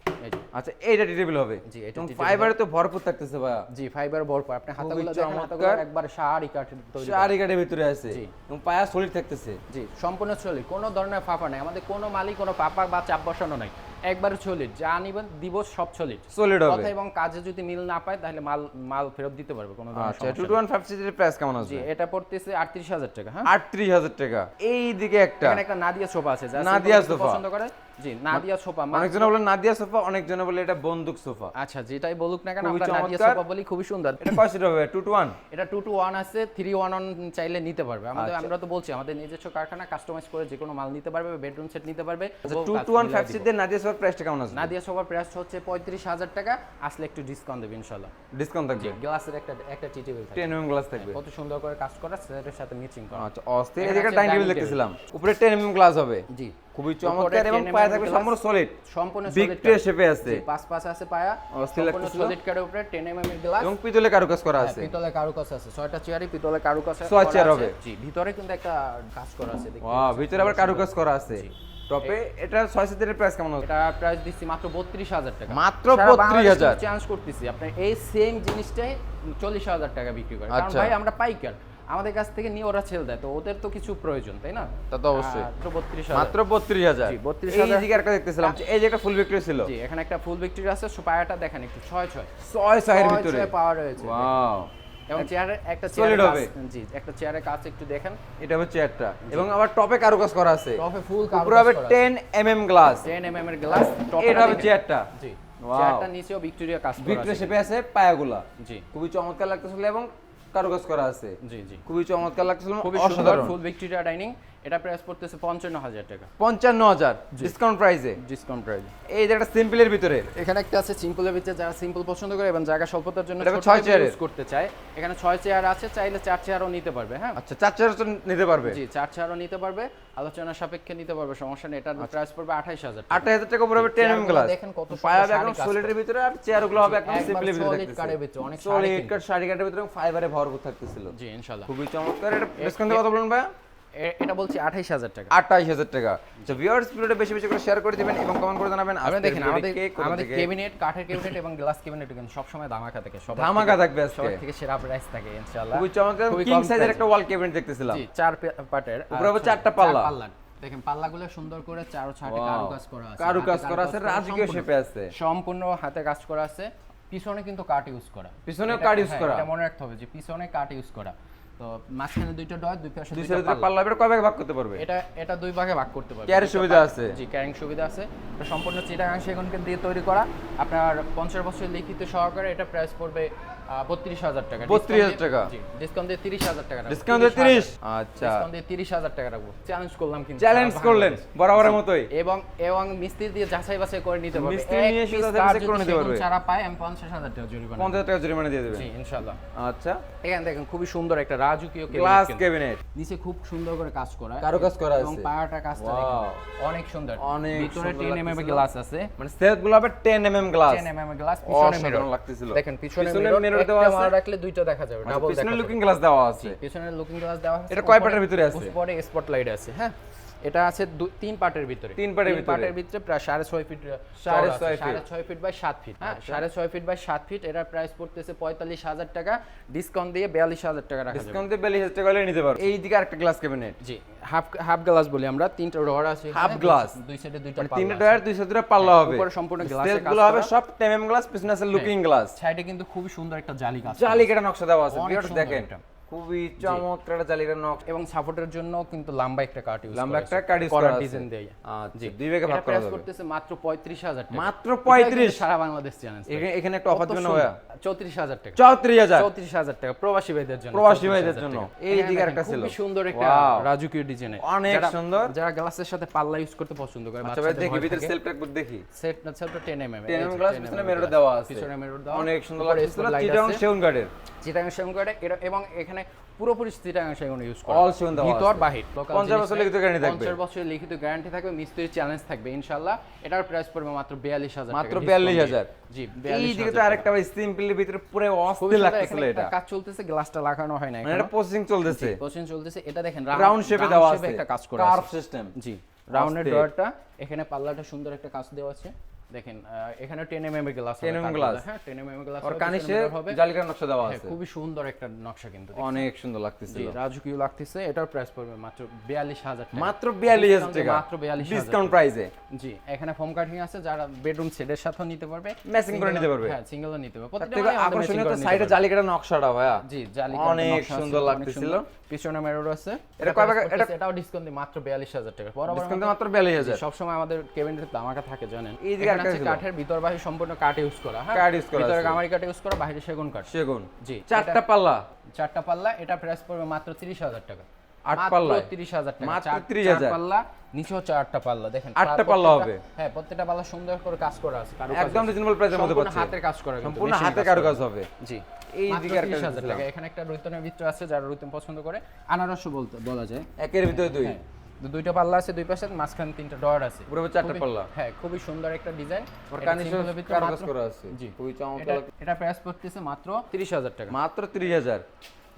আচ্ছা এইটা টেবিল হবে। জি, এটা এবং ফাইবারে তো ভরপুর থাকতেছে ভাইয়া। জি ফাইবার বড় আপনি হাতাগুলো দেখেন হাতাগুলো একবার শাড়ি কাঠের তৈরি করা। চারি ভিতরে আছে। জি। এবং পায়া সলিড থাকতেছে। জি সম্পূর্ণ সলিড কোনো ধরনের ফাঁপা নাই। আমাদের কোনো মালিক কোনো পাপা বা চাপ বসানো নাই। একবারে সলিড যা নিবেন দিব সব সলিড সলিড হবে। কথা এবং কাজে যদি মিল না পায় তাহলে মাল মাল ফেরত দিতে পারবে কোনো আচ্ছা প্রাইস কেমন জি এটা পড়তেছে আটত্রিশ হাজার টাকা হ্যাঁ? আটত্রিশ হাজার টাকা। এই দিকে একটা। এখানে একটা নাদিয়া সোফা আছে যারা নাদিয়া সোফা। পছন্দ করে। জি নাদিয়া সোফা অনেকজনে বলে নাদিয়া সোফা অনেকজনে বলে এটা বন্দুক সোফা। আচ্ছা যেটাই বলুক না কেন আমরা নাদিয়া সোফা বলি খুবই সুন্দর। এটা কয় সিট হবে? টু টু ওয়ান এটা টু টু ওয়ান আছে থ্রি ওয়ান ওয়ান চাইলে নিতে পারবে। আমাদের আচ্ছা। আমরা তো বলছি আমাদের নিজস্ব কারখানা কাস্টমাইজ করে যে কোনো মাল নিতে পারবে বেডরুম সেট নিতে পারবে। আচ্ছা ও টু কাজ টু ওয়ান মিলাই ফাইভ দিব। সিট দিয়ে নাদিয়া সোফার প্রাইসটা কেমন আসবে নাদিয়া সোফার প্রাইস হচ্ছে পঁয়ত্রিশ হাজার টাকা আসলে একটু ডিসকাউন্ট দেবে ইনশাল্লাহ ডিসকাউন্ট থাকবে? গ্লাসের একটা একটা টি টেবিল থাকে টেন এম গ্লাস থাকবে? কত সুন্দর করে কাজ করা সেটের সাথে মিচিং করা। আচ্ছা অস্থির এদিকে ডাইনিং টেবিল দেখতেছিলাম। উপরে টেন এম গ্লাস হবে। জি। খুবই চমৎকার এবং 10 পায়ে থাকবে সম্পূর্ণ সলিড সম্পূর্ণ ভিক্টোরিয়া শেপে আছে। পাঁচ পাঁচ আছে পায়া। সম্পূর্ণ সলিড কার্ডের উপরে 10 mm এর গ্লাস এবং পিতলে কারুকাজ করা আছে। পিতলে কারুকাজ আছে। ছয়টা চেয়ারই পিতলে কারুকাজ আছে। ছয় চেয়ার হবে। জি ভিতরে কিন্তু একটা কাজ করা আছে। দেখতে ওয়াও ভিতরে আবার কারুকাজ করা আছে। টপে এটা ছয় সিটের প্রাইস কেমন হবে এটা প্রাইস দিচ্ছি মাত্র বত্রিশ হাজার টাকা। মাত্র সারা 32,000 চেঞ্জ করতেছি। আপনি এই সেম জিনিসটাই চল্লিশ হাজার টাকা বিক্রি করে। কারণ আচ্ছা। ভাই আমরা পাইকার। আমাদের কাছ থেকে নিয়ে ওরা ছেল দেয় তো ওদের তো কিছু প্রয়োজন তাই না? তা তো অবশ্যই। মাত্র বত্রিশ মাত্র বত্রিশ হাজার। জি, 32,000 এই দিকে একটা দেখতেছিলাম এই যে একটা ফুল বিক্রি ছিল। জি এখানে একটা ফুল ভিক্টরি আছে পায়াটা দেখেন একটু ছয় ছয়। ছয় ছয়ের ছয় ভিতরে। ছয় পাওয়ার রয়েছে। ওয়াও এবং চেয়ারের একটা চেয়ারের হবে। জি একটা চেয়ারের কাজ একটু দেখেন। এটা হবে চেয়ারটা এবং আবার টপে কারুকাজ করা আছে। টপে ফুল উপরে হবে ten M M glass 10 mm এর গ্লাস এটা হবে চেয়ারটা জি। চেয়ারটা নিচেও ভিক্টোরিয়া কাজ করা আছে। ভিক্টোরিয়া শেপে আছে পায়াগুলা। জি। খুবই চমৎকার লাগতেছিল এবং কারুকাজ করা আছে। জি জি। খুবই চমৎকার লাগছিল খুবই সুন্দর ফুল ভিক্টোরিয়া ডাইনিং। এটা প্রাইস পড়তেছে পঞ্চান্ন হাজার টাকা। পঞ্চান্ন হাজার। ডিসকাউন্ট প্রাইসে ডিসকাউন্ট প্রাইস এই যে একটা সিম্পলের ভিতরে? এখানে একটা আছে সিম্পলের ভিতরে যারা সিম্পল পছন্দ করে এবং জায়গা স্বল্পতার জন্য ছয় চেয়ারের। use করতে চায় এখানে ছয় চেয়ার আছে চাইলে চার চেয়ারও নিতে পারবে হ্যাঁ? আচ্ছা চার জন নিতে পারবে? জি চার চেয়ারও নিতে পারবে আলোচনা সাপেক্ষে নিতে পারবে সমস্যা নেই এটার প্রাইস পড়বে আঠাইশ হাজার আট হাজার টাকা হবে টেন এম গ্লাস দেখেন কত পায়া শাড়ি একদম সলিডের ভিতরে আর চেয়ারগুলো হবে একদম সিম্পলের ভিতরে কাঠের ভিতরে, অনেক শাড়ি সলিড কাঠ শাড়ি কাঠের ভিতরে ফাইবারে ভরপুর থাকতেছিল। জি ইনশাল্লাহ। খুবই চমৎকার। এটা ডিসকাউন্ট কত বলুন ভাইয়া। এ- এটা বলছি আঠাইশ হাজার টাকা। আটাইশ হাজার টাকা। তো ভিউয়ার্স ভিডিওটা বেশি বেশি করে শেয়ার করে দিবেন এবং কমেন্ট করে জানাবেন আপনি দেখেন আমাদের আমাদের ক্যাবিনেট কাঠের ক্যাবিনেট এবং গ্লাস ক্যাবিনেট কিন্তু সবসময় ধামাকা থাকে সবার ধামাকা থাকবে আজকে। থেকে সেরা প্রাইস থাকে ইনশাআল্লাহ। খুবই চমৎকার কিং সাইজের একটা ওয়াল ক্যাবিনেট দেখতেছিলাম। জি চার পাটের উপরে ছয়- চারটা পাল্লা। দেখেন পাল্লাগুলো সুন্দর করে চার ছাটে কারুকাজ করা আছে কারুকাজ করা আছে, রাজকীয় সম্পূর্ণ- আছে। সম্পূর্ণ হাতে কাজ করা আছে পিছনে কিন্তু কাঠ ইউজ করা। পিছনেও এটা- কাঠ use হ্যাঁ, করা। এটা মনে রাখতে হবে যে পিছনে কাঠ ইউজ করা। তো মাঝখানে দুইটা ডয় দুই পাশে দুই দুইটা সাইডে পাল্লা। বের কয় ভাগে ভাগ করতে পারবে? এটা এটা দুই ভাগে ভাগ করতে পারবে। ক্যারিং সুবিধা আছে। জি ক্যারিং সুবিধা আছে। এটা সম্পূর্ণ চিটাগাং সেগুনকে দিয়ে তৈরি করা। আপনার পঞ্চাশ বছর লিখিত সহকারে এটা প্রাইস পড়বে বত্রিশ হাজার টাকা। 32,000 টাকা। ডিসকাউন্ট দিয়ে তিরিশ হাজার টাকা ডিসকাউন্ট দিয়ে 30 আচ্ছা। ডিসকাউন্ট দিয়ে তিরিশ হাজার টাকা রাখব। চ্যালেঞ্জ করলাম কিন্তু। চ্যালেঞ্জ করলেন বরাবরের মতোই। এবং এবং মিস্ত্রি দিয়ে যাচাই বাছাই করে নিতে পারবে। মিস্ত্রি নিয়ে এসে যাচাই কাঠ বাছাই যদি করে নিতে পারবে। ছাড়া পায় আমি পঞ্চাশ হাজার টাকা জরিমানা পঞ্চাশ টাকা জরিমানা দিয়ে দেবেন জি ইনশাল্লাহ আচ্ছা। এখানে দেখেন খুবই সুন্দর একটা রাজকীয় ক্যাবিনেট নিচে খুব সুন্দর করে কাজ করা। কারুকাজ করা এবং পায়াটা কাজটা অনেক সুন্দর। অনেক ভিতরে সুন্দর 10 mm গ্লাস আছে। মানে সেলফগুলো 10 mm গ্লাস 10 mm গ্লাস পিছনে মিরর লাগতেছিল। দেখেন পিছনে পিছনে মিরর দেওয়া আছে। মাল রাখলে দুইটা দেখা যাবে ডাবল পিছনে দেখা লুকিং গ্লাস দেওয়া আছে পিছনে লুকিং গ্লাস দেওয়া আছে এটা কয় পাটার ভিতরে আছে? উপরে স্পটলাইট আছে হ্যাঁ এটা আছে তিন পার্টের ভিতরে তিন পার্টের ভিতরে। পার্টের ভিতরে প্রায় সাড়ে ছয় ফিট সাড়ে আছে, ছয় সাড়ে ফিট। ছয় ফিট বাই সাত ফিট হ্যাঁ সাড়ে ছয় ফিট বাই সাত ফিট এটার প্রাইস পড়তেছে পঁয়তাল্লিশ হাজার টাকা ডিসকাউন্ট দিয়ে বিয়াল্লিশ হাজার টাকা রাখা ডিসকাউন্টে বেলি হেস্টে গেলে নিতে পারো এই দিকে আরেকটা গ্লাস ক্যাবিনেট জি হাফ হাফ গ্লাস বলি আমরা তিনটা ডোর আছে হাফ গ্লাস glass। দুই সাইডে দুইটা মানে পাল্লা তিনটা আছে। ডয়ার দুইশো দুটা পাল্লা হবে উপরে সম্পূর্ণ এর Steps গুলো হবে। সব টেমএম গ্লাস পিছনে আছে লুকিং গ্লাস সাইডে কিন্তু খুবই সুন্দর একটা জালি কাজ করা। জালিকাটা নকশা দেওয়া আছে ভিউয়ার্স দেখেন এটা। খুবই চমৎকার একটা জালিকার নকশা এবং সাপোর্টের জন্য কিন্তু লম্বা একটা কাট ইউজ লম্বা একটা card use করা। ডিজাইন দেয়। আচ্ছা দুই ভাগে ভাগ করা যাবে। করতেছে মাত্র 35000 টাকা। মাত্র 35 সারা বাংলাদেশ চ্যালেঞ্জ এখানে এখানে একটা অফার দিবেন ভাইয়া। 34000 টাকা। চৌত্রিশ হাজার। 34000 টাকা প্রবাসী ভাইদের জন্য। প্রবাসী ভাইদের জন্য। এই দিকে আরেকটা ছিল। খুবই সুন্দর একটা! রাজকীয় ডিজাইন অনেক সুন্দর। যারা গ্লাসের সাথে পাল্লা ইউজ করতে পছন্দ করে আচ্ছা ভাই দেখি ভিতরে সেলফটা একবার দেখি। সেট না সেটটা 10 mm 10 mm গ্লাস পিছনে মিরর দেওয়া আছে। পিছনে মিরর দেওয়া অনেক সুন্দর spotlight চিটাং। সেগুন কাঠের চিটাগাং সেগুন কাঠে এবং এখানে পুরোপুরি চিটাগাং সেগুন ইউজ করা। সেগুন ভিতর বাহির। Local 50 বছর লিখিত guarantee থাকবে। 50 বছরের লিখিত গ্যারান্টি থাকবে মিস্ত্রির চ্যালেঞ্জ থাকবে ইনশাআল্লাহ। এটার প্রাইস পড়বে মাত্র 42000 টাকা মাত্র discount দিয়ে। 42000 জি এই দিকে তো আরেকটা ভাই সিম্পলের ভিতরে পুরো অস্থির লাগতেছিল এটা। কাজ চলতেছে গ্লাসটা লাগানো হয় না মানে এটা প্রসেসিং চলতেছে। কোশ্চেন চলতেছে। এটা দেখেন রাউন্ড শেপে দেওয়া আছে। একটা কাজ করা কার্ভ সিস্টেম জি রাউন্ডের। ডোরটা এখানে পাল্লাটা সুন্দর একটা কাজ দেওয়া আছে। দেখেন এখানে 10 mm এর গ্লাস 10 mm গ্লাস। হ্যাঁ 10 mm গ্লাস আর কানিশে জালিকার নকশা দেওয়া হ্যাঁ, আছে। খুবই সুন্দর একটা নকশা কিন্তু অনেক সুন্দর জি রাজকীয় লাগতেছে এটার প্রাইস পড়বে মাত্র 42000 টাকা। মাত্র 42000 Discount টাকা। মাত্র 42000 ডিসকাউন্ট প্রাইসে জি এখানে ফোম কাটিং আছে যারা বেডরুম সেটের সাথেও নিতে পারবে Matching করে নিতে পারবে। হ্যাঁ সিঙ্গেলও নিতে পারবে। প্রত্যেকটা matching আকর্ষণীয় তো সাইডে জালিকার নকশাটা ভাইয়া। জি জালি অনেক সুন্দর লাগতেছিল। পিছনে মেরর আছে। এটা কয় ভাগে- এটা এটাও ডিসকাউন্ট দিয়ে মাত্র 42000 টাকা। বরাবর ডিসকাউন্ট মাত্র 42000 সব সময় আমাদের কেবিনেটে ধামাকা থাকে জানেন? এই একটা আছে কাঠের ভিতর বাহির সম্পূর্ণ কাঠ ইউজ করা হ্যাঁ? কাঠ use করা ভিতরে গামারি কাঠ ইউজ করা বাইরে সেগুন কাঠ। সেগুন। জি চারটা পাল্লা। চারটা পাল্লা এটা প্রাইস পড়বে মাত্র 30000 টাকা। আট? 30000 টাকা। মাত্র চার- 30,000 পাল্লা নিচে হচ্ছে আটটা পাল্লা দেখেন। আটটা পাল্লা হবে। হ্যাঁ প্রত্যেকটা পাল্লা সুন্দর করে কাজ করা আছে একদম রিজনেবল প্রাইসের মধ্যে হাতের কাজ করা সম্পূর্ণ হাতে কারুকাজ হবে। জি এই দিকে একটা 30,000 টাকা। এখানে একটা রুইতনের ভিতর আছে যারা রুইতন পছন্দ করে। আনারসও বলতে বলা যায়। একের ভিতরে দুই। হ্যাঁ, দুইটা পাল্লা আছে দুই পাশে মাঝখানে তিনটা ডয়ার আছে। পুরো চারটা পাল্লা। হ্যাঁ খুবই সুন্দর একটা ডিজাইন ওর কানিশের ভিতরে কাজ করা আছে। জি। খুবই চমৎকার। এটা প্রাইস পড়তেছে মাত্র 30000 টাকা। মাত্র 30000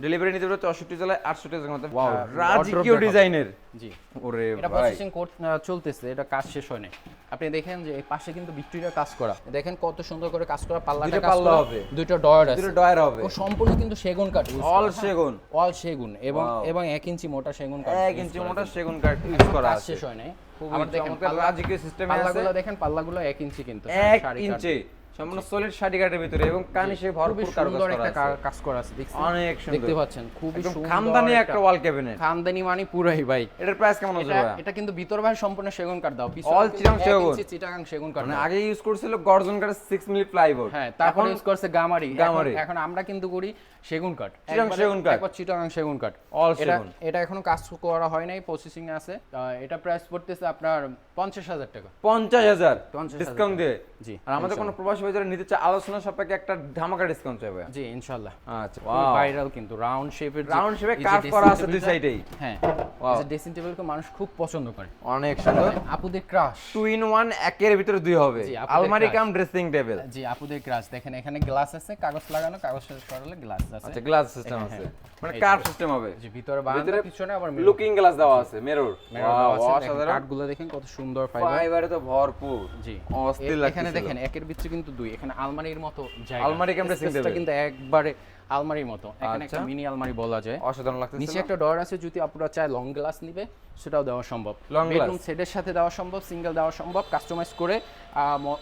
ডেলিভারি নিতে পারবে 64 জেলায় 68 টাকার মতো হ্যাঁ, রাজকীয় ডিজাইনের। জি। ওরে এটা প্রসেসিং কোড চলতেছে এটা কাজ শেষ হয়নি আপনি দেখেন যে এই পাশে কিন্তু ভিক্টোরিয়া কাজ করা। দেখেন কত সুন্দর করে কাজ করা পাল্লাটা কাজ করা হবে। দুটো ডয়ার আছে। দুটো ডয়ার হবে। ও সম্পূর্ণ কিন্তু সেগুন কাঠ অল সেগুন। অল সেগুন এবং এবং এক ইঞ্চি মোটা সেগুন কাঠ এক ইঞ্চি মোটা সেগুন কাঠ ইউজ করা কাজ আছে। শেষ হয় নাই। আবার দেখেন পাল্লা- রাজকীয় সিস্টেমে আছে। পাল্লাগুলো দেখেন পাল্লাগুলো এক ইঞ্চি কিন্তু। এক সাড়ে কাঠ। ইঞ্চি। সম্পূর্ণ সলিড শাড়ি কাটের ভিতরে এবং কানিশে ভরপুর সুন্দর একটা কাজ করা আছে দেখছেন? অনেক সুন্দর। দেখতে পাচ্ছেন খুবই সুন্দর খামদানি একটা ওয়াল ক্যাবিনেট খামদানি মানে পুরাই ভাই। এটার প্রাইস কেমন হবে এটা এটা কিন্তু ভিতর ভাই সম্পূর্ণ সেগুন কাঠ দাও পিছনে অল কিন্তু চিটাং সেগুন। সেগুন কাঠ মানে আগে ইউজ করছিল গর্জন কাঠের 6 মিলি প্লাইবোর্ড হ্যাঁ তারপর ইউজ করছে গামারি। গামারি। এখন আমরা কিন্তু করি সেগুন কাঠ। একবারে- সেগুন কাঠ। একবার চিটাগাং সেগুন কাঠ এটা সেগুন। এটা এখনও কাজ করা হয় নাই প্রসেসিং এ আছে। এটা প্রাইস পড়তেছে আপনার পঞ্চাশ হাজার টাকা। 50000 50,000 ডিসকাউন্ট দিয়ে? জি আর আমাদের কোনো প্রবাসী বাজারে নিতে চায় আলোচনা সাপেক্ষে একটা ধামাকা ডিসকাউন্ট চাই ভাইয়া। জি ইনশাআল্লাহ আচ্ছা ভাইরাল কিন্তু রাউন্ড শেপের shape এ carve করা আছে দুই সাইডেই। হ্যাঁ। Wow. ড্রেসিং টেবিলকে মানুষ খুব পছন্দ করে। অনেক সুন্দর। আপুদের ক্রাশ টু ইন ওয়ান একের ভিতরে দুই হবে। আলমারি কাম ড্রেসিং টেবিল জি আপুদের ক্রাশ দেখেন এখানে গ্লাস আছে কাগজ লাগানো কাগজ শেষ করালে গ্লাস আছে? আচ্ছা গ্লাস সিস্টেম হ্যাঁ, আছে। হ্যাঁ। মানে কার্ভ সিস্টেম হবে। জি ভিতরে বারান্দা পিছনে আবার। লুকিং গ্লাস দেওয়া আছে মিরর দেখেন অসাধারণ। দেখেন কত সুন্দর ফাইবার ফাইবারে তো ভরপুর। জি। অস্থির লাগছে এখানে দেখেন একের ভিতরে কিন্তু দুই। এখানে আলমারির মতো জায়গা। আলমারি কেমন table? কিন্তু একবারে আলমারির মতো। এখানে একটা আচ্ছা। মিনি আলমারি বলা যায়। অসাধারণ লাগতেছিল নিচে একটা ডর আছে যদি আপনারা চায় লং গ্লাস নিবে সেটাও দেওয়া সম্ভব। Glass? বেডরুম সেটের সাথে দেওয়া সম্ভব সিঙ্গেল দেওয়া সম্ভব কাস্টমাইজ করে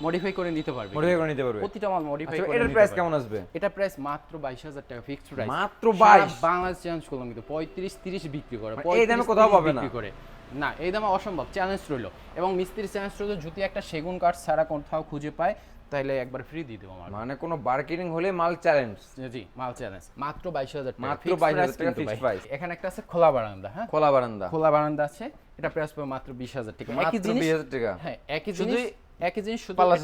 মডিফাই করে নিতে পারবে মডিফাই করে নিতে পারবে। প্রতিটা মাল মডিফাই আচ্ছা করে এটার প্রাইস কেমন আসবে? এটা প্রাইস মাত্র বাইশ হাজার টাকা ফিক্সড প্রাইস মাত্র 22? বাংলাদেশ চেঞ্জ করলাম কিন্তু পঁয়ত্রিশ তিরিশ বিক্রি করে মানে এই দামে কোথাও পাবে না? বিক্রি করে। না এই দামে অসম্ভব চ্যালেঞ্জ রইল। এবং মিস্ত্রি চ্যালেঞ্জ রইল যদি একটা সেগুন কাঠ ছাড়া কোথাও খুঁজে পায় তাহলে একবার ফ্রি দিয়ে দেবো আমার মানে কোনো বার্গেনিং হলে মাল চ্যালেঞ্জ জি মাল চ্যালেঞ্জ মাত্র বাইশ হাজার মাত্র 22,000 টাকা fixed price। এখানে একটা আছে খোলা বারান্দা হ্যাঁ? খোলা বারান্দা। খোলা বারান্দা আছে এটা প্রাইস পাবে মাত্র বিশ হাজার টাকা। একই মাত্র জিনিস? 20,000 টাকা। হ্যাঁ একই শুধু জিনিস একই জিনিস শুধু পাল্লা।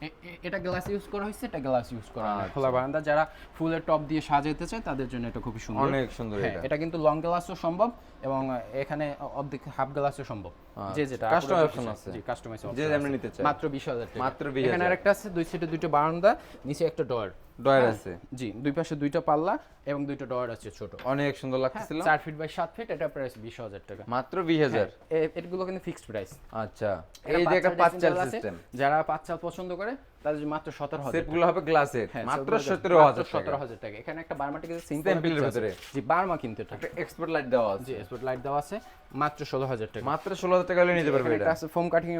এ- এ- এটা গ্লাস ইউজ করা হয়েছে এটা গ্লাস ইউজ করা আচ্ছা। খোলা বারান্দা যারা ফুলের টপ দিয়ে সাজাতে চায় তাদের জন্য এটা খুবই সুন্দর। অনেক সুন্দর হ্যাঁ, এটা। এটা কিন্তু লং গ্লাসও সম্ভব। এবং এখানে অর্ধেক হাফ গ্লাসও সম্ভব। যে যেটা আচ্ছা। Custom আপনারা option চান। আছে। জি কাস্টমাইজ যে যেমনি নিতে চায়। মাত্র 20000 টাকা। মাত্র 20,000 এখানে আরেকটা আছে দুই সাইডে দুটো বারান্দা নিচে একটা ডোর ডয়ার হ্যাঁ, আছে। জি দুই পাশে দুইটা পাল্লা এবং দুইটা ডয়ার আছে ছোট। অনেক সুন্দর হ্যাঁ, লাগতেছিল। চার ফিট বাই সাত ফিট এটা প্রাইস বিশ হাজার টাকা। মাত্র বিশ হাজার। এ- এগুলো কিন্তু ফিক্সড প্রাইস আচ্ছা। এই যে একটা পাঁচ চাল সিস্টেম যারা পাঁচ চাল পছন্দ করে জন্য মাত্র সতেরো হাজার সেটগুলো হবে গ্লাসের হ্যাঁ, মাত্র সতেরো হাজার সতেরো হাজার টাকা। এখানে একটা বার্মা টিকে Simple ভিতরে। জি বার্মা কিন্তু এটা। এক্সপোর্ট লাইট দেওয়া আছে। জি স্পট লাইট দেওয়া আছে মাত্র ষোলো হাজার টাকা। মাত্র ষোলো হাজার টাকা হলে নিতে পারবে এটা। আছে ফোম কাটিং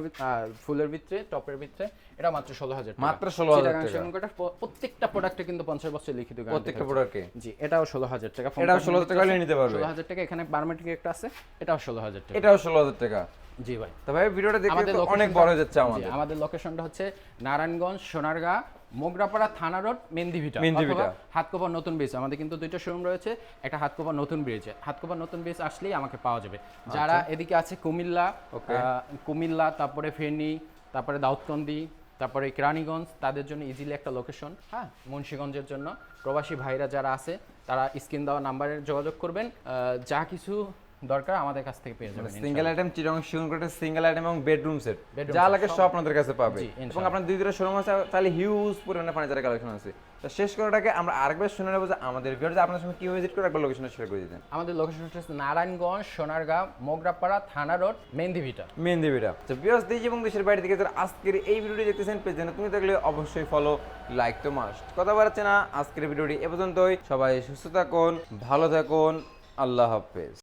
ফুলের ভিতরে টপের ভিতরে এটা মাত্র ষোলো হাজার মাত্র 16,000 চিটাগাং টাকা। প্রত্যেকটা প্রোডাক্টে কিন্তু পঞ্চাশ বছর লিখিত প্রত্যেকটা। প্রোডাক্টে জি এটাও ষোলো হাজার টাকা। এটাও 16,000 টাকা হলে নিতে পারবে। ষোলো হাজার টাকা। এখানে বার্মেটিক একটা আছে এটাও ষোলো হাজার টাকা। এটাও ষোলো হাজার টাকা। জি ভাই। তো ভাই ভিডিওটা দেখতে তো অনেক বড় হয়ে যাচ্ছে আমাদের। আমাদের লোকেশনটা হচ্ছে নারায়ণগঞ্জ সোনারগাঁ মোগরাপাড়া থানা রোড মেন্দিভিটা মেন্দিভিটা। হাতকোপা নতুন ব্রিজ আমাদের কিন্তু দুইটা শোরুম রয়েছে একটা হাতকোপা নতুন ব্রিজে হাতকোপা নতুন ব্রিজ আসলেই আমাকে পাওয়া যাবে। যারা এদিকে আছে কুমিল্লা কুমিল্লা তারপরে ফেনী তারপরে দাউদকান্দি তারপরে কেরানীগঞ্জ তাদের জন্য ইজিলি একটা লোকেশন হ্যাঁ মুন্সীগঞ্জের জন্য। প্রবাসী ভাইরা যারা আছে তারা স্ক্রিন দেওয়া নাম্বারে যোগাযোগ করবেন। যা কিছু দরকার আমাদের কাছ থেকে পেয়ে যাবেন সিঙ্গেল আইটেম চিরং শিউন করে সিঙ্গেল আইটেম এবং বেডরুম সেট যা লাগে সব- আপনাদের কাছে পাবে। এবং। আপনার দুই দুটো শোরুম আছে তাহলে হিউজ পরিমাণে ফার্নিচারের কালেকশন আছে। তো শেষ করাটাকে আমরা আরেকবার শুনে নেব যে আমাদের ভিডিওতে আপনার সঙ্গে কীভাবে ভিজিট করে একবার লোকেশনে শেয়ার করে দিতেন। আমাদের লোকেশন হচ্ছে নারায়ণগঞ্জ সোনারগাঁ মোগরাপাড়া থানা রোড মেন্দিভিটা মেহেন্দিবিটা তো বিয়স দেশ এবং দেশের বাইরে থেকে যারা আজকের এই ভিডিওটি দেখতেছেন পেজে তুমি দেখলে অবশ্যই ফলো লাইক তো মাস্ট কথা বাড়াচ্ছে না আজকের ভিডিওটি এ পর্যন্তই। সবাই সুস্থ থাকুন ভালো থাকুন আল্লাহ হাফেজ।